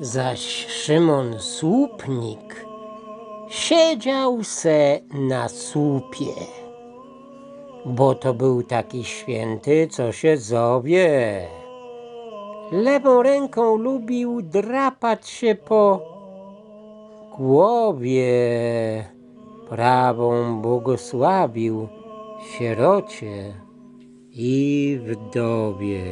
zaś Szymon Słupnik siedział se na słupie, bo to był taki święty, co się zowie. Lewą ręką lubił drapać się po głowie, prawą błogosławił sierocie i wdowie.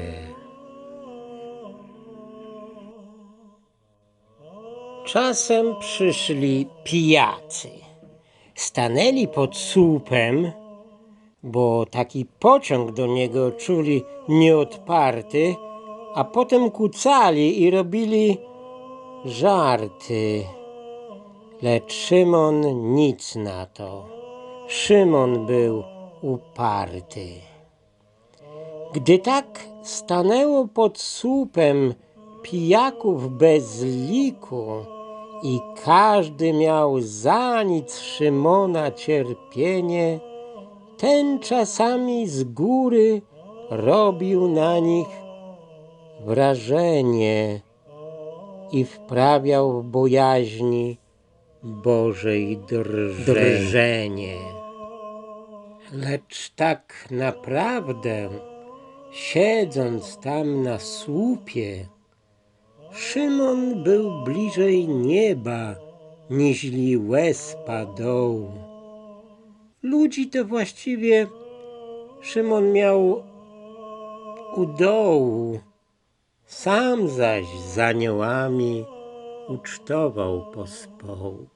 Czasem przyszli pijacy. Stanęli pod słupem, bo taki pociąg do niego czuli nieodparty, a potem kucali i robili żarty. Lecz Szymon nic na to. Szymon był uparty. Gdy tak stanęło pod słupem pijaków bez liku i każdy miał za nic Szymona cierpienie, ten czasami z góry robił na nich wrażenie i wprawiał w bojaźni Bożej drżenie. Lecz tak naprawdę, siedząc tam na słupie, Szymon był bliżej nieba, niźli łezpa dołu. Ludzi to właściwie Szymon miał u dołu, sam zaś z aniołami ucztował pospołu.